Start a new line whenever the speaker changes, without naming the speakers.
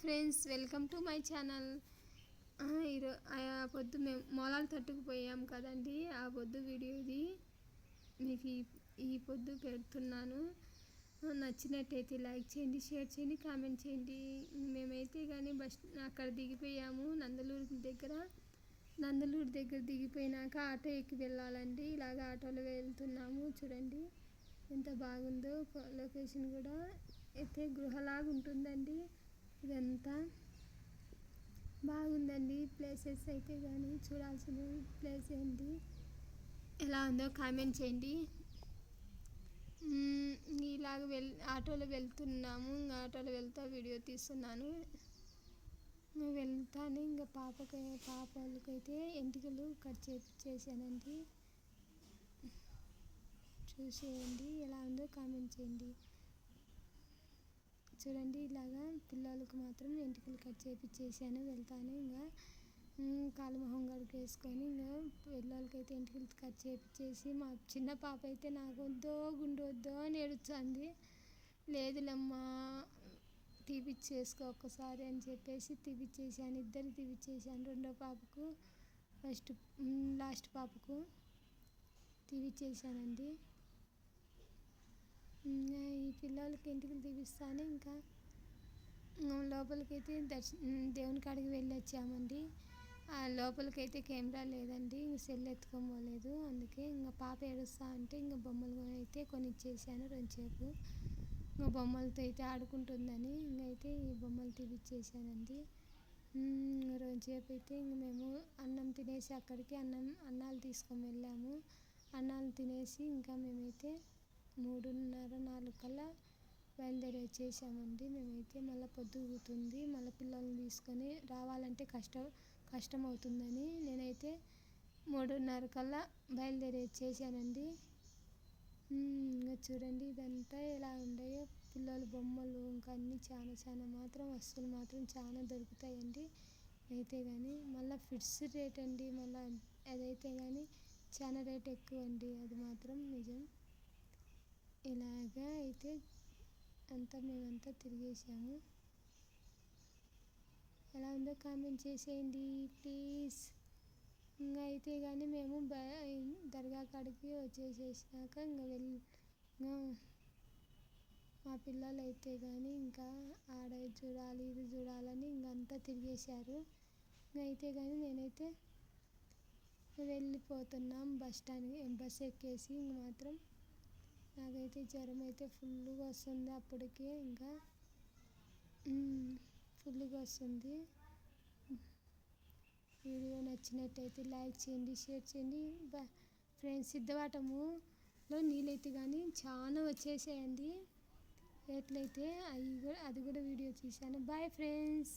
Friends welcome to my channel. ఈరో ఆ పొద్దు మేము మొలాలు తట్టుకుపోయాం కదండి ఆ పొద్దు వీడియోది. మీకు ఈ ఈ పొద్దు పెడుతున్నాను. నచ్చినట్టయితే లైక్ చేయండి షేర్ చేయండి కామెంట్ చేయండి. మేమైతే కానీ బస్ అక్కడ దిగిపోయాము నందలూరు దగ్గర. నందలూరు దగ్గర దిగిపోయినాక ఆటో ఎక్కి వెళ్ళాలండి. ఇలాగ ఆటోలో వెళ్తున్నాము చూడండి. ఎంత బాగుందో లొకేషన్ కూడా. అయితే గృహలాగా ఉంటుందండి ఇదంతా బాగుందండి. ప్లేసెస్ అయితే కానీ చూడాల్సిన ప్లేస్ ఏంటి? ఎలా ఉందో కామెంట్ చేయండి. ఇలాగ వెల్ ఆటోలో వెళ్తున్నాము. ఇంకా ఆటోలో వెళ్తా వీడియో తీస్తున్నాను. వెళ్తాను. ఇంకా పాపకి పాప వాళ్ళకైతే ఎంటికలు కట్ చేసానండి చూసేయండి. ఎలా ఉందో కామెంట్ చేయండి. చూడండి ఇలాగా పిల్లలకు మాత్రం వెంట్రుకలు కట్ చేపించేసాను వెళ్తాను ఇంకా కాలుమొహం గడుకు వేసుకొని ఇంకా పిల్లలకి అయితే కట్ చేపించేసి మా చిన్న పాప అయితే నాకు వద్దో గుండె వద్దో అని ఏడుస్తుంది. లేదులమ్మా తీపిచ్చేసుకో ఒక్కసారి అని చెప్పేసి తీపిచ్చేసాను ఇద్దరు తీపిచ్చేసాను రెండో పాపకు ఫస్ట్ లాస్ట్ పాపకు తీపిచ్చేసానండి. ఈ వాళ్ళకి ఇంటికి తీపిస్తాను ఇంకా లోపలికైతే దర్శ దేవుని కాడికి వెళ్ళి వచ్చామండి. లోపలికైతే కెమెరా లేదండి. ఇంక సెల్ ఎత్తుకోలేదు అందుకే ఇంకా పాప ఏడుస్తా అంటే ఇంకా బొమ్మలు అయితే కొని ఇచ్చేసాను రెండుసేపు ఇంకా బొమ్మలతో అయితే ఆడుకుంటుందని ఇంకైతే ఈ బొమ్మలు తీపిచ్చేసానండి. రెండుసేపు అయితే ఇంక మేము అన్నం తినేసి అక్కడికి అన్నం అన్నాలు తీసుకొని వెళ్ళాము. అన్నాలు తినేసి ఇంకా మేమైతే మూడున్నర నాలుగు కల్లా బయలుదేరి వచ్చేసామండి మేమైతే మళ్ళీ పొద్దుగుతుంది. మళ్ళీ పిల్లల్ని తీసుకొని రావాలంటే కష్టం కష్టం అవుతుందని నేనైతే మూడున్నర కల్లా బయలుదేరి వచ్చేసానండి ఇంకా చూడండి ఇదంతా ఎలా ఉండయో. పిల్లలు బొమ్మలు ఇంకా అన్నీ చాలా చాలా మాత్రం వస్తువులు మాత్రం చాలా దొరుకుతాయండి. అయితే కానీ మళ్ళీ ఫిట్స్ రేట్ అండి. మళ్ళీ అదైతే కానీ చాలా రేట్ ఎక్కువ అండి అది మాత్రం నిజం. ఇలాగా అయితే అంతా మేమంతా తిరిగేసాము ఎలా ఉందో కామెంట్ చేసేయండి ప్లీజ్ ఇంకా అయితే కానీ మేము దర్గా కాడికి వచ్చేసేసినాక ఇంకా వెళ్ళి మా పిల్లలు అయితే కానీ ఇంకా ఆడ చూడాలి ఇది చూడాలని ఇంకంతా తిరిగేశారు. ఇంకా అయితే కానీ నేనైతే వెళ్ళిపోతున్నాం బస్ స్టాండ్ బస్ ఎక్కేసి ఇంక మాత్రం నాకైతే జ్వరం అయితే ఫుల్గా వస్తుంది అప్పటికే ఇంకా. ఫుల్గా వస్తుంది. వీడియో నచ్చినట్టయితే లైక్ చేయండి షేర్ చేయండి. ఫ్రెండ్స్ సిద్ధవాటములో నీళ్ళైతే కానీ చాలా వచ్చేసాయండి. ఎట్లయితే అవి కూడా అది కూడా వీడియో తీశాను. Bye friends.